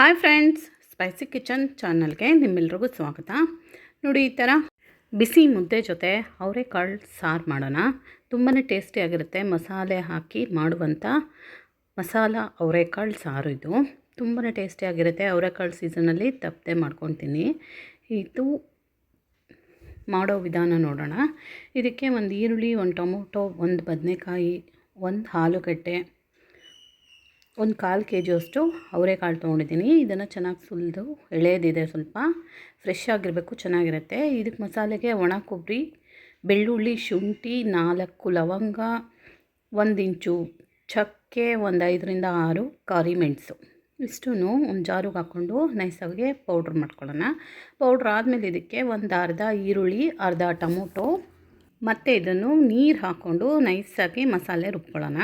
Hi friends spicy kitchen ಚಾನಲ್ಗೆ ನಿಮ್ಮೆಲ್ರಿಗೂ ಸ್ವಾಗತ. ನೋಡಿ ಈ ಥರ ಬಿಸಿ ಮುದ್ದೆ ಜೊತೆ ಅವರೆಕಾಳು ಸಾರು ಮಾಡೋಣ. ತುಂಬಾ ಟೇಸ್ಟಿಯಾಗಿರುತ್ತೆ ಮಸಾಲೆ ಹಾಕಿ ಮಾಡುವಂಥ ಮಸಾಲ ಅವರೆಕಾಳು ಸಾರು ಇದು. ತುಂಬಾ ಟೇಸ್ಟಿಯಾಗಿರುತ್ತೆ ಅವರೆಕಾಳು ಸೀಸನಲ್ಲಿ ತಪ್ಪದೆ ಮಾಡ್ಕೊತೀನಿ. ಇದು ಮಾಡೋ ವಿಧಾನ ನೋಡೋಣ. ಇದಕ್ಕೆ ಒಂದು ಈರುಳ್ಳಿ, ಒಂದು ಟೊಮೊಟೊ, ಒಂದು ಬದನೆಕಾಯಿ, ಒಂದು ಆಲೂಗಡ್ಡೆ ಒಂದು ಕಾಲು ಕೆ ಜಿಯಷ್ಟು ಅವರೆಕಾಳು ತೊಗೊಂಡಿದ್ದೀನಿ. ಇದನ್ನು ಚೆನ್ನಾಗಿ ಸುಲಿದು ಎಳೆಯೋದಿದೆ ಸ್ವಲ್ಪ. ಫ್ರೆಶ್ ಆಗಿರಬೇಕು, ಚೆನ್ನಾಗಿರುತ್ತೆ. ಇದಕ್ಕೆ ಮಸಾಲೆಗೆ ಒಣ ಕೊಬ್ಬರಿ, ಬೆಳ್ಳುಳ್ಳಿ, ಶುಂಠಿ, ನಾಲ್ಕು ಲವಂಗ, ಒಂದು ಇಂಚು ಚಕ್ಕೆ, ಒಂದು ಐದರಿಂದ ಆರು ಕಾರಿ ಮೆಣಸು. ಇಷ್ಟೂ ಒಂದು ಜಾರಿಗೆ ಹಾಕ್ಕೊಂಡು ನೈಸಾಗಿ ಪೌಡ್ರ್ ಮಾಡ್ಕೊಳ್ಳೋಣ. ಪೌಡ್ರ್ ಆದಮೇಲೆ ಇದಕ್ಕೆ ಒಂದು ಅರ್ಧ ಈರುಳ್ಳಿ, ಅರ್ಧ ಟೊಮೊಟೊ ಮತ್ತು ಇದನ್ನು ನೀರು ಹಾಕ್ಕೊಂಡು ನೈಸಾಗಿ ಮಸಾಲೆ ರುಬ್ಕೊಳ್ಳೋಣ.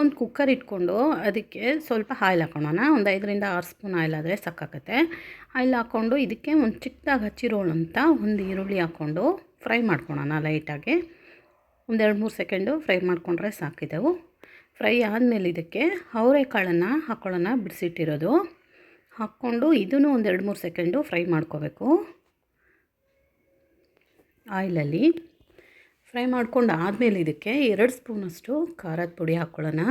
ಒಂದು ಕುಕ್ಕರ್ ಇಟ್ಕೊಂಡು ಅದಕ್ಕೆ ಸ್ವಲ್ಪ ಆಯಿಲ್ ಹಾಕ್ಕೊಳ್ಳೋಣ ಒಂದು ಐದರಿಂದ ಆರು ಸ್ಪೂನ್ ಆಯಿಲ್ ಆದರೆ ಸಾಕಾಗುತ್ತೆ. ಆಯಿಲ್ ಹಾಕ್ಕೊಂಡು ಇದಕ್ಕೆ ಒಂದು ಚಿಕ್ಕದಾಗಿ ಹಚ್ಚಿರೋಳಂತ ಒಂದು ಈರುಳ್ಳಿ ಹಾಕ್ಕೊಂಡು ಫ್ರೈ ಮಾಡ್ಕೊಳೋಣ ಲೈಟಾಗಿ ಒಂದೆರಡು ಮೂರು ಸೆಕೆಂಡು ಫ್ರೈ ಮಾಡಿಕೊಂಡ್ರೆ ಸಾಕಿದೆವು. ಫ್ರೈ ಆದಮೇಲೆ ಇದಕ್ಕೆ ಅವರೆಕಾಳನ್ನು ಹಾಕ್ಕೊಳ್ಳೋಣ ಬಿಡಿಸಿಟ್ಟಿರೋದು. ಹಾಕ್ಕೊಂಡು ಇದನ್ನು ಒಂದೆರಡು ಮೂರು ಸೆಕೆಂಡು ಫ್ರೈ ಮಾಡ್ಕೋಬೇಕು. ಆಯಿಲಲ್ಲಿ ಫ್ರೈ ಮಾಡ್ಕೊಂಡು ಆದಮೇಲೆ ಇದಕ್ಕೆ ಎರಡು ಸ್ಪೂನಷ್ಟು ಖಾರದ ಪುಡಿ ಹಾಕ್ಕೊಳ್ಳೋಣ.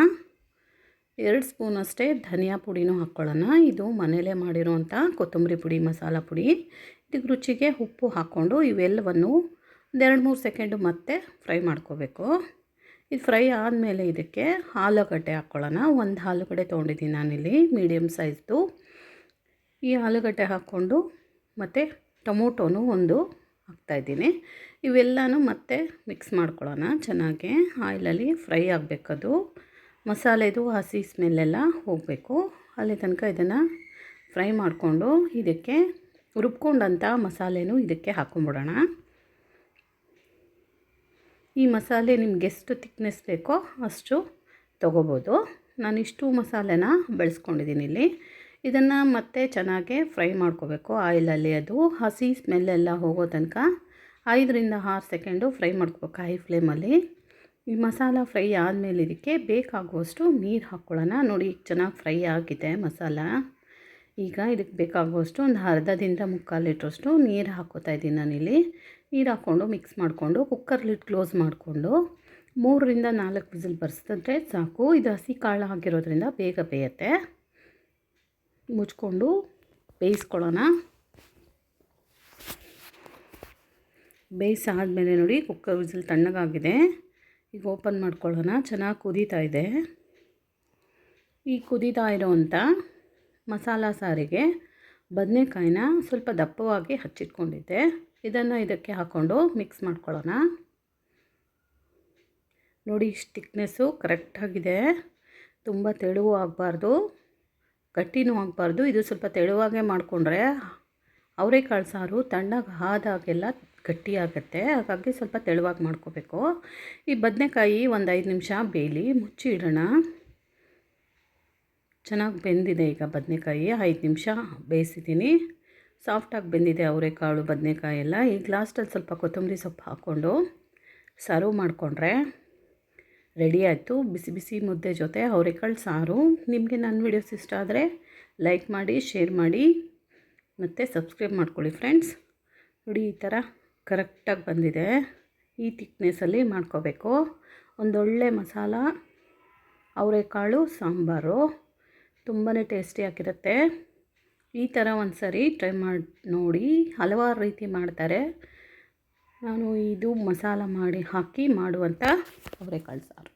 ಎರಡು ಸ್ಪೂನಷ್ಟೇ ಧನಿಯಾ ಪುಡಿನೂ ಹಾಕ್ಕೊಳ್ಳೋಣ. ಇದು ಮನೆಯಲ್ಲೇ ಮಾಡಿರೋವಂಥ ಕೊತ್ತಂಬರಿ ಪುಡಿ, ಮಸಾಲ ಪುಡಿ. ಇದಕ್ಕೆ ರುಚಿಗೆ ಉಪ್ಪು ಹಾಕ್ಕೊಂಡು ಇವೆಲ್ಲವನ್ನು ಒಂದೆರಡು ಮೂರು ಸೆಕೆಂಡು ಮತ್ತೆ ಫ್ರೈ ಮಾಡ್ಕೋಬೇಕು. ಇದು ಫ್ರೈ ಆದಮೇಲೆ ಇದಕ್ಕೆ ಆಲೂಗಡ್ಡೆ ಹಾಕ್ಕೊಳ್ಳೋಣ. ಒಂದು ಆಲೂಗಡ್ಡೆ ತೊಗೊಂಡಿದ್ದೀನಿ ನಾನಿಲ್ಲಿ ಮೀಡಿಯಮ್ ಸೈಜ್ದು. ಈ ಆಲೂಗಡ್ಡೆ ಹಾಕ್ಕೊಂಡು ಮತ್ತು ಟೊಮೊಟೊನು ಒಂದು ಹಾಕ್ತಾಯಿದ್ದೀನಿ ಇವೆಲ್ಲನೂ ಮತ್ತೆ ಮಿಕ್ಸ್ ಮಾಡ್ಕೊಳ್ಳೋಣ. ಚೆನ್ನಾಗಿ ಆಯಿಲಲ್ಲಿ ಫ್ರೈ ಆಗಬೇಕದು. ಮಸಾಲೆದು ಹಸಿ ಸ್ಮೆಲ್ಲೆಲ್ಲ ಹೋಗಬೇಕು. ಅಲ್ಲಿ ತನಕ ಇದನ್ನು ಫ್ರೈ ಮಾಡಿಕೊಂಡು ಇದಕ್ಕೆ ರುಬ್ಕೊಂಡಂಥ ಮಸಾಲೆನೂ ಇದಕ್ಕೆ ಹಾಕೊಂಬಿಡೋಣ. ಈ ಮಸಾಲೆ ನಿಮ್ಗೆ ಎಷ್ಟು ತಿಕ್ನೆಸ್ ಬೇಕೋ ಅಷ್ಟು ತೊಗೋಬೋದು. ಇಷ್ಟು ಮಸಾಲೆನ ಬೆಳೆಸ್ಕೊಂಡಿದ್ದೀನಿ ಇಲ್ಲಿ. ಇದನ್ನು ಮತ್ತೆ ಚೆನ್ನಾಗಿ ಫ್ರೈ ಮಾಡ್ಕೋಬೇಕು ಆಯಿಲಲ್ಲಿ. ಅದು ಹಸಿ ಸ್ಮೆಲ್ಲೆಲ್ಲ ಹೋಗೋ ತನಕ ಐದರಿಂದ ಆರು ಸೆಕೆಂಡು ಫ್ರೈ ಮಾಡ್ಕೋಬೇಕು ಹೈ ಫ್ಲೇಮಲ್ಲಿ ಈ ಮಸಾಲ ಫ್ರೈ ಆದಮೇಲೆ ಇದಕ್ಕೆ ಬೇಕಾಗುವಷ್ಟು ನೀರು ಹಾಕ್ಕೊಳ್ಳೋಣ ನೋಡಿ, ಚೆನ್ನಾಗಿ ಫ್ರೈ ಆಗಿದೆ ಮಸಾಲ. ಈಗ ಇದಕ್ಕೆ ಬೇಕಾಗುವಷ್ಟು ಒಂದು ಅರ್ಧದಿಂದ ಮುಕ್ಕಾಲು ಲೀಟ್ರಷ್ಟು ನೀರು ಹಾಕ್ಕೋತಾ ಇದ್ದೀನಿ ನಾನಿಲ್ಲಿ. ನೀರು ಹಾಕ್ಕೊಂಡು ಮಿಕ್ಸ್ ಮಾಡಿಕೊಂಡು ಕುಕ್ಕರ್ ಲಿಡ್ ಕ್ಲೋಸ್ ಮಾಡಿಕೊಂಡು ಮೂರರಿಂದ ನಾಲ್ಕು ವಿಸಿಲ್ ಬರ್ಸಿದ್ರೆ ಸಾಕು. ಇದು ಹಸಿ ಕಾಳು ಆಗಿರೋದ್ರಿಂದ ಬೇಗ ಬೇಯುತ್ತೆ. ಮುಚ್ಕೊಂಡು ಬೇಯಿಸ್ಕೊಳ್ಳೋಣ. ಬೇಯಿಸಾದಮೇಲೆ ನೋಡಿ ಕುಕ್ಕರ್ ವಿಸಿಲ್ ತಣ್ಣಗಾಗಿದೆ. ಈಗ ಓಪನ್ ಮಾಡ್ಕೊಳ್ಳೋಣ. ಚೆನ್ನಾಗಿ ಕುದೀತಾ ಇದೆ. ಈ ಕುದೀತಾ ಇರೋವಂಥ ಮಸಾಲ ಸಾರಿಗೆ ಬದನೆಕಾಯಿನ ಸ್ವಲ್ಪ ದಪ್ಪವಾಗಿ ಹಚ್ಚಿಟ್ಕೊಂಡಿದ್ದೆ. ಇದನ್ನು ಇದಕ್ಕೆ ಹಾಕ್ಕೊಂಡು ಮಿಕ್ಸ್ ಮಾಡ್ಕೊಳ್ಳೋಣ. ನೋಡಿ, ಇಷ್ಟು ಕರೆಕ್ಟಾಗಿದೆ ತುಂಬ ತೆಳುವು ಆಗಬಾರ್ದು. ಗಟ್ಟಿನೂ ಆಗಬಾರ್ದು ಇದು ಸ್ವಲ್ಪ ತೆಳುವಾಗೆ ಮಾಡಿಕೊಂಡ್ರೆ ಅವರೆಕಾಳು ಸಾರು ತಣ್ಣಗೆ ಆದಾಗೆಲ್ಲ ಗಟ್ಟಿಯಾಗುತ್ತೆ. ಹಾಗಾಗಿ ಸ್ವಲ್ಪ ತೆಳುವಾಗಿ ಮಾಡ್ಕೋಬೇಕು. ಈ ಬದನೆಕಾಯಿ ಒಂದು ಐದು ನಿಮಿಷ ಬೇಯಲಿ. ಮುಚ್ಚಿ ಇಡೋಣ. ಚೆನ್ನಾಗಿ ಬೆಂದಿದೆ ಈಗ ಬದನೆಕಾಯಿ. ಐದು ನಿಮಿಷ ಬೇಯಿಸಿದ್ದೀನಿ. ಸಾಫ್ಟಾಗಿ ಬೆಂದಿದೆ ಅವರೆಕಾಳು ಬದನೆಕಾಯಿ ಎಲ್ಲ. ಈಗ ಲಾಸ್ಟಲ್ಲಿ ಸ್ವಲ್ಪ ಕೊತ್ತಂಬರಿ ಸೊಪ್ಪು ಹಾಕ್ಕೊಂಡು ಸರ್ವ್ ಮಾಡಿಕೊಂಡ್ರೆ ರೆಡಿ ಆಯಿತು. ಬಿಸಿ ಬಿಸಿ ಮುದ್ದೆ ಜೊತೆ ಅವರೆಕಾಳು ಸಾರು. ನಿಮಗೆ ನನ್ನ ವೀಡಿಯೋಸ್ ಇಷ್ಟ ಆದರೆ ಲೈಕ್ ಮಾಡಿ ಶೇರ್ ಮಾಡಿ, ಮತ್ತು ಸಬ್ಸ್ಕ್ರೈಬ್ ಮಾಡ್ಕೊಳ್ಳಿ ಫ್ರೆಂಡ್ಸ್ ನೋಡಿ, ಈ ಥರ ಕರೆಕ್ಟಾಗಿ ಬಂದಿದೆ. ಈ ತಿಕ್ನೆಸ್ಸಲ್ಲಿ ಮಾಡ್ಕೋಬೇಕು. ಒಂದೊಳ್ಳೆ ಮಸಾಲ, ಅವರೆಕಾಳು, ಸಾಂಬಾರು ತುಂಬಾ ಟೇಸ್ಟಿಯಾಗಿರುತ್ತೆ ಈ ಥರ ಒಂದು ಸರಿ ಟ್ರೈ ಮಾಡಿ ನೋಡಿ. ಹಲವಾರು ರೀತಿ ಮಾಡ್ತಾರೆ. ನಾನು ಇದು ಮಸಾಲ ಮಾಡಿ ಹಾಕಿ ಮಾಡುವಂಥ ಅವರೆಕಾಳು ಸಾರು.